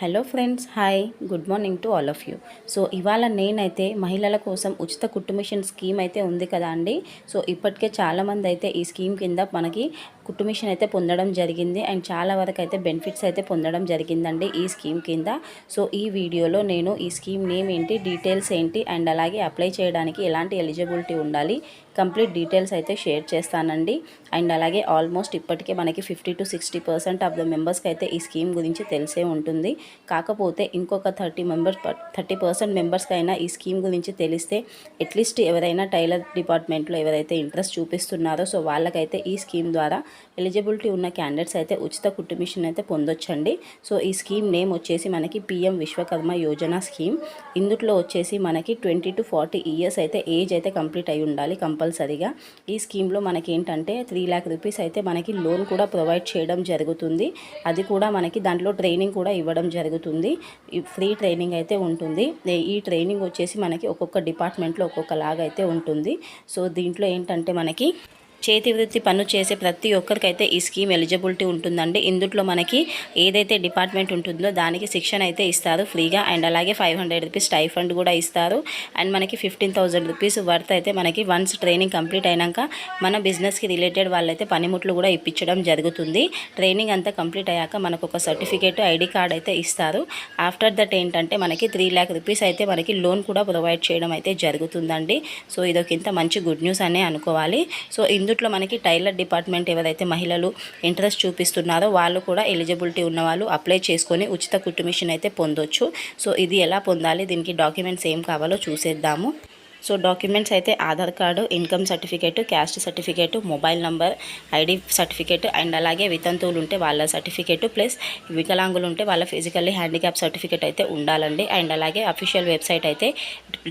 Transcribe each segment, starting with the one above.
Hello friends hi. Good morning to all of you. So ఇవాళ నేనైతే మహిళల కోసం ఉచిత కుట్టు మిషన్ స్కీమ్ అయితే ఉంది కదా అండి. సో ఇప్పటికే చాలామంది అయితే ఈ స్కీమ్ కింద మనకి కుట్టు మిషన్ అయితే పొందడం జరిగింది. అండ్ చాలా వరకు అయితే బెనిఫిట్స్ అయితే పొందడం జరిగిందండి ఈ స్కీమ్ కింద. సో ఈ వీడియోలో నేను ఈ స్కీమ్ నేమ్ ఏంటి డీటెయిల్స్ ఏంటి అండ్ అలాగే అప్లై చేయడానికి ఎలాంటి ఎలిజిబిలిటీ ఉండాలి కంప్లీట్ డీటెయిల్స్ అయితే షేర్ చేస్తానండి. అండ్ అలాగే ఆల్మోస్ట్ ఇప్పటికే మనకి fifty to sixty percent of the మెంబర్స్కి అయితే ఈ స్కీమ్ గురించి తెలిసే ఉంటుంది. కాకపోతే ఇంకొక థర్టీ మెంబర్స్ థర్టీ పర్సెంట్ మెంబర్స్కి అయినా ఈ స్కీమ్ గురించి తెలిస్తే అట్లీస్ట్ ఎవరైనా టైలర్ డిపార్ట్మెంట్లో ఎవరైతే ఇంట్రెస్ట్ చూపిస్తున్నారో సో వాళ్ళకైతే ఈ స్కీమ్ ద్వారా ఎలిజిబిలిటీ ఉన్న క్యాండిడేట్స్ అయితే ఉచిత కుట్టు మిషన్ అయితే పొందొచ్చండి. సో ఈ స్కీమ్ నేమ్ వచ్చేసి మనకి పిఎం విశ్వకర్మ యోజన స్కీమ్. ఇందులో వచ్చేసి మనకి ట్వంటీ టు ఫార్టీ ఇయర్స్ అయితే ఏజ్ అయితే కంప్లీట్ అయి ఉండాలి కంపల్సరీగా. ఈ స్కీమ్లో మనకి ఏంటంటే త్రీ ల్యాక్ రూపీస్ అయితే మనకి లోన్ కూడా ప్రొవైడ్ చేయడం జరుగుతుంది. అది కూడా మనకి దాంట్లో ట్రైనింగ్ కూడా ఇవ్వడం జరుగుతుంది. ఫ్రీ ట్రైనింగ్ అయితే ఉంటుంది. ఈ ట్రైనింగ్ వచ్చేసి మనకి ఒక్కొక్క డిపార్ట్మెంట్లో ఒక్కొక్కలాగా అయితే ఉంటుంది. సో దీంట్లో ఏంటంటే మనకి చేతి వృత్తి పన్ను చేసే ప్రతి ఒక్కరికైతే ఈ స్కీమ్ ఎలిజిబిలిటీ ఉంటుందండి. ఇందులో మనకి ఏదైతే డిపార్ట్మెంట్ ఉంటుందో దానికి శిక్షణ అయితే ఇస్తారు ఫ్రీగా. అండ్ అలాగే ఫైవ్ హండ్రెడ్ రూపీస్ టైఫండ్ కూడా ఇస్తారు. అండ్ మనకి ఫిఫ్టీన్ థౌజండ్ రూపీస్ వర్త్ అయితే మనకి వన్స్ ట్రైనింగ్ కంప్లీట్ అయినాక మన బిజినెస్కి రిలేటెడ్ వాళ్ళైతే పనిముట్లు కూడా ఇప్పించడం జరుగుతుంది. ట్రైనింగ్ అంతా కంప్లీట్ అయ్యాక మనకు ఒక సర్టిఫికేట్ ఐడి కార్డ్ అయితే ఇస్తారు. ఆఫ్టర్ దట్ ఏంటంటే మనకి త్రీ ల్యాక్ రూపీస్ అయితే మనకి లోన్ కూడా ప్రొవైడ్ చేయడం అయితే జరుగుతుందండి. సో ఇదొక ఇంత మంచి గుడ్ న్యూస్ అనే అనుకోవాలి. సో ఇందు ఇందులో మనకి టైలర్ డిపార్ట్మెంట్ ఎవరైతే మహిళలు ఇంట్రెస్ట్ చూపిస్తున్నారో వాళ్ళు కూడా ఎలిజిబిలిటీ ఉన్న వాళ్ళు అప్లై చేసుకొని ఉచిత కుట్టు మిషన్ అయితే పొందొచ్చు. సో ఇది ఎలా పొందాలి? దీనికి డాక్యుమెంట్స్ ఏం కావాలో చూసేద్దాము. సో డాక్యుమెంట్స్ అయితే Aadhaar card income certificate caste certificate mobile number ID certificate and అలాగే వితంతువులు ఉంటే వాళ్ళ సర్టిఫికేట్ ప్లస్ వికలాంగులు ఉంటే వాళ్ళ ఫిజికల్లీ హ్యాండిక్యాప్ సర్టిఫికేట్ అయితే ఉండాలండి. అండ్ అలాగే అఫీషియల్ వెబ్సైట్ అయితే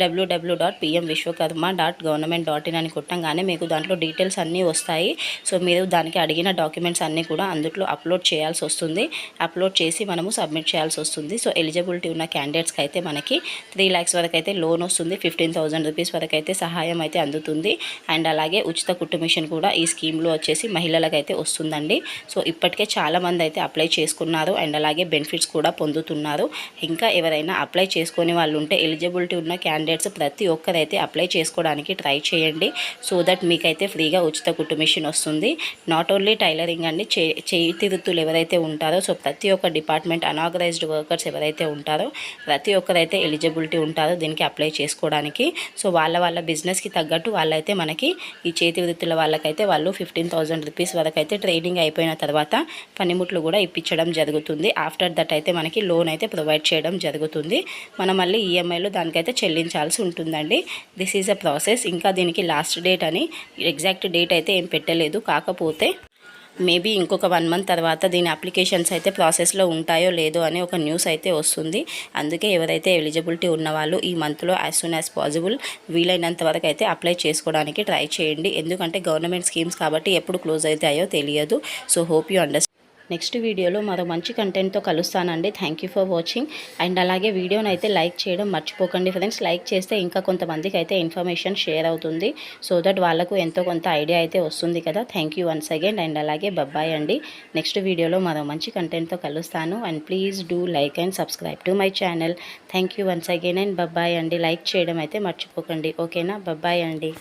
WWW dot PM Vishwakarma dot government dot in అని కొట్టంగానే మీకు దాంట్లో డీటెయిల్స్ అన్నీ వస్తాయి. సో మీరు దానికి అడిగిన డాక్యుమెంట్స్ అన్నీ కూడా అందులో అప్లోడ్ చేయాల్సి వస్తుంది. అప్లోడ్ చేసి మనము సబ్మిట్ చేయాల్సి వస్తుంది. సో ఎలిజిబిలిటీ ఉన్న క్యాండిడేట్స్కి అయితే మనకి త్రీ ల్యాక్స్ వరకు అయితే లోన్ వస్తుంది. ఫిఫ్టీన్ థౌసండ్ రూపీస్ రూపీస్ వరకు అయితే సహాయం అయితే అందుతుంది. అండ్ అలాగే ఉచిత కుట్టు మిషన్ కూడా ఈ స్కీమ్లో వచ్చేసి మహిళలకు అయితే వస్తుందండి. సో ఇప్పటికే చాలామంది అయితే అప్లై చేసుకున్నారు. అండ్ అలాగే బెనిఫిట్స్ కూడా పొందుతున్నారు. ఇంకా ఎవరైనా అప్లై చేసుకునే వాళ్ళు ఉంటే ఎలిజిబిలిటీ ఉన్న క్యాండిడేట్స్ ప్రతి ఒక్కరైతే అప్లై చేసుకోవడానికి ట్రై చేయండి. సో దట్ మీకైతే ఫ్రీగా ఉచిత కుట్టు మిషన్ వస్తుంది. నాట్ ఓన్లీ టైలరింగ్ అండి చేతి వృత్తులు ఎవరైతే ఉంటారో సో ప్రతి ఒక్క డిపార్ట్మెంట్ అనాగరైజ్డ్ వర్కర్స్ ఎవరైతే ఉంటారో ప్రతి ఒక్కరైతే ఎలిజిబిలిటీ ఉంటారో దీనికి అప్లై చేసుకోవడానికి. సో వాళ్ళ వాళ్ళ బిజినెస్కి తగ్గట్టు వాళ్ళైతే మనకి ఈ చేతి వృత్తుల వాళ్ళకైతే వాళ్ళు ఫిఫ్టీన్ థౌజండ్ రూపీస్ వరకు అయితే ట్రైనింగ్ అయిపోయిన తర్వాత పనిముట్లు కూడా ఇప్పించడం జరుగుతుంది. ఆఫ్టర్ దట్ అయితే మనకి లోన్ అయితే ప్రొవైడ్ చేయడం జరుగుతుంది. మనం మళ్ళీ ఈఎంఐలో దానికైతే చెల్లించాల్సి ఉంటుందండి. దిస్ ఈజ్ అ ప్రాసెస్ ఇంకా దీనికి లాస్ట్ డేట్ అని ఎగ్జాక్ట్ డేట్ అయితే ఏం పెట్టలేదు. కాకపోతే మేబీ ఇంకొక వన్ మంత్ తర్వాత దీని అప్లికేషన్స్ అయితే ప్రాసెస్లో ఉంటాయో లేదో అని ఒక న్యూస్ అయితే వస్తుంది. అందుకే ఎవరైతే ఎలిజిబిలిటీ ఉన్నవాళ్ళు ఈ మంత్లో యాజ్ సూన్ యాజ్ పాసిబుల్ వీలైనంత వరకు అయితే అప్లై చేసుకోవడానికి ట్రై చేయండి. ఎందుకంటే గవర్నమెంట్ స్కీమ్స్ కాబట్టి ఎప్పుడు క్లోజ్ అవుతాయో తెలియదు. So hope you understand next వీడియోలో మరో మంచి కంటెంట్తో కలుస్తానండి. Thank you for watching and అలాగే వీడియోని అయితే లైక్ చేయడం మర్చిపోకండి ఫ్రెండ్స్ లైక్ చేస్తే ఇంకా కొంతమందికి అయితే ఇన్ఫర్మేషన్ షేర్ అవుతుంది. సో దట్ వాళ్ళకు ఎంతో కొంత ఐడియా అయితే వస్తుంది కదా. Thank you once again and అలాగే బబ్బాయ్ అండి. నెక్స్ట్ వీడియోలో మరో మంచి కంటెంట్తో కలుస్తాను. And please do like and subscribe to my channel thank you once again and bye bye అండి. లైక్ చేయడం అయితే మర్చిపోకండి. ఓకేనా బబ్బాయ్ అండి.